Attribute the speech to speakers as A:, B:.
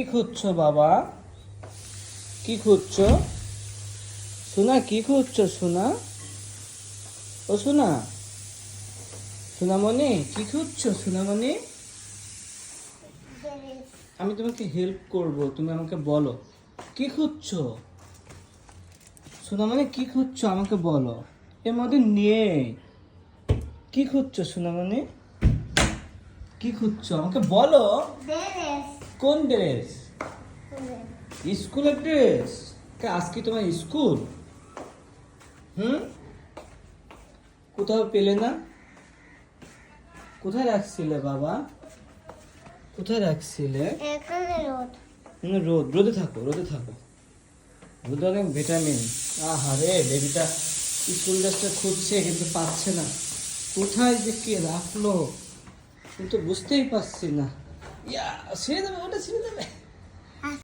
A: কি খুঁজছো, বাবা? কি খুঁজছো? সোনা, কি খুঁজছো, সোনা? ও, সোনা। সোনামণি, কি খুঁজছো, সোনামণি? আমি তোমাকে হেল্প করব, তুমি আমাকে বলো। কি খুঁজছো? সোনামণি, কি খুঁজছো? আমাকে বলো। এর মধ্যে নেই। কি খুঁজছো, সোনামণি? কি খুঁজছো? আমাকে বলো। কোন ড্রেস? স্কুলের ড্রেস? আজকে তোমার স্কুল? হুম? কোথাও পেলে না? কোথায় রাখছিলে বাবা? কোথায় রাখছিলে?
B: রোদ।
A: রোদে থাকো রোদে থাকো। রোদে অনেক ভিটামিন। আহা রে বেবিটা স্কুল ড্রেসটা খুঁজছে কিন্তু পাচ্ছে না। কোথায় যে কে রাখল? কিন্তু বুঝতেই পারছি না। いや死ぬため俺死ぬため。